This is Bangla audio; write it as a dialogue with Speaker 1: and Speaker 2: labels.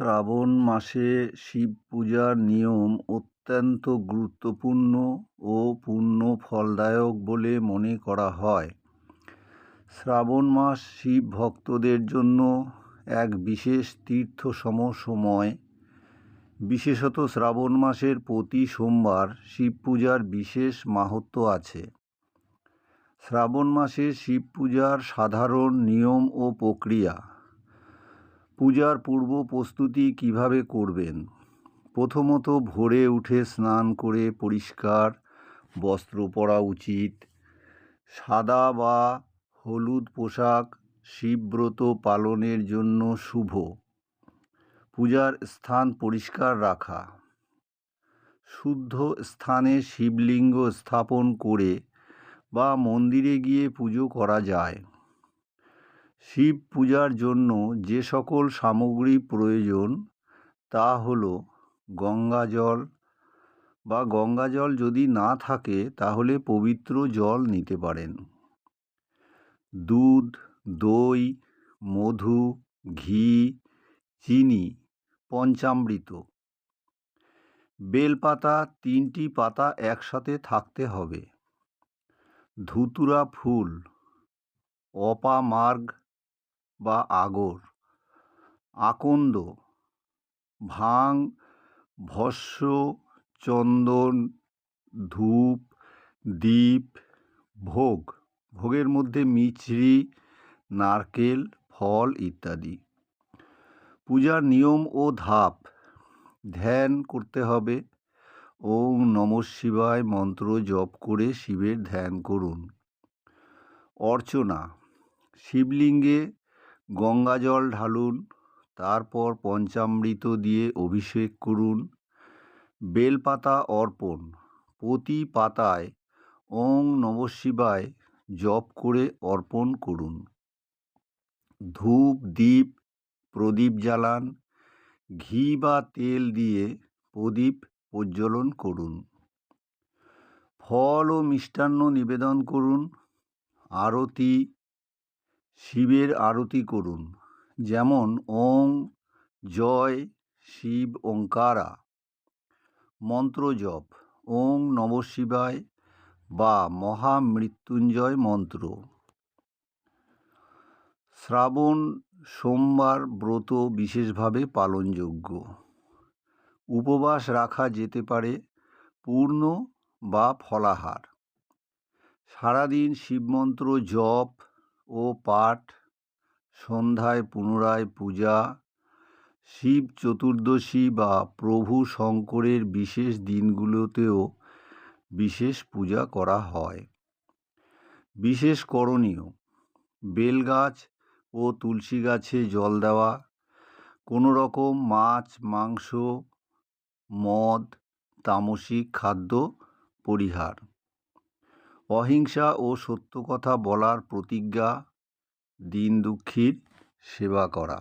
Speaker 1: শ্রাবণ মাসে শিব পূজার নিয়ম অত্যন্ত গুরুত্বপূর্ণ ও পূর্ণ ফলদায়ক বলে মনে করা হয়। শ্রাবণ মাস শিব ভক্তদের জন্য এক বিশেষ তীর্থসম সময়। বিশেষত শ্রাবণ মাসের প্রতি সোমবার শিব পূজার বিশেষ মাহাত্ম্য আছে। শ্রাবণ মাসে শিব পূজার সাধারণ নিয়ম ও প্রক্রিয়া পূজার পূর্ব প্রস্তুতি কীভাবে করবেন? প্রথমত ভোরে উঠে স্নান করে পরিষ্কার, বস্ত্র পরা উচিত। সাদা বা হলুদ পোশাক শিবব্রত পালনের জন্য শুভ। পূজার স্থান পরিষ্কার রাখা। শুদ্ধ স্থানে শিবলিঙ্গ স্থাপন করে বা মন্দিরে গিয়ে পুজো করা যায়। শিব পূজার জন্য যে সকল সামগ্রী প্রয়োজন, তা হল গঙ্গা জল বা গঙ্গা জল যদি না থাকে, তাহলে পবিত্র জল নিতে পারেন। দুধ, দই, মধু, ঘি, চিনি, পঞ্চামৃত। বেলপাতা তিনটি পাতা একসাথে থাকতে হবে। ধুতুরা ফুল, অপামার্গ বা আগর। আকন্দ, ভাং, ভস্য, চন্দন, ধূপ, দ্বীপ, ভোগ। ভোগের মধ্যে মিছরি, নারকেল, ফল ইত্যাদি। পূজার নিয়ম ও ধাপ। ধ্যান করতে হবে। ওম নম শিবায় মন্ত্র জপ করে শিবের ধ্যান করুন। অর্চনা। শিবলিঙ্গে গঙ্গা জল ঢালুন, তারপর পঞ্চামৃত দিয়ে অভিষেক করুন, বেলপাতা অর্পণ, প্রতি পাতায় ওং নম শিবায় জপ করে অর্পণ করুন। ধূপ দ্বীপ প্রদীপ জ্বালান, ঘি বা তেল দিয়ে প্রদীপ প্রজ্বলন করুন। ফল ও মিষ্টান্ন নিবেদন করুন, আরতি শিবের আরতি করুন। যেমন ওং, জয়, শিব ওঙ্কারা। মন্ত্র জপ। ওং নম শিবায় বা মহামৃত্যুঞ্জয় মন্ত্র। শ্রাবণ, সোমবার ব্রত বিশেষভাবে পালনযোগ্য। উপবাস রাখা যেতে পারে পূর্ণ বা ফলাহার। সারাদিন শিবমন্ত্র জপ ও পাঠ, সন্ধ্যায় পুনরায় পূজা, শিব চতুর্দশী বা প্রভু শঙ্করের বিশেষ দিনগুলোতেও বিশেষ পূজা করা হয়। বিশেষ করণীয়, বেলগাছ ও তুলসী গাছে জল দেওয়া কোনো রকম মাছ, মাংস, মদ, তামসিক খাদ্য, পরিহার। অহিংসা ও সত্য কথা বলার প্রতিজ্ঞা দীন দুঃখীর সেবা করা।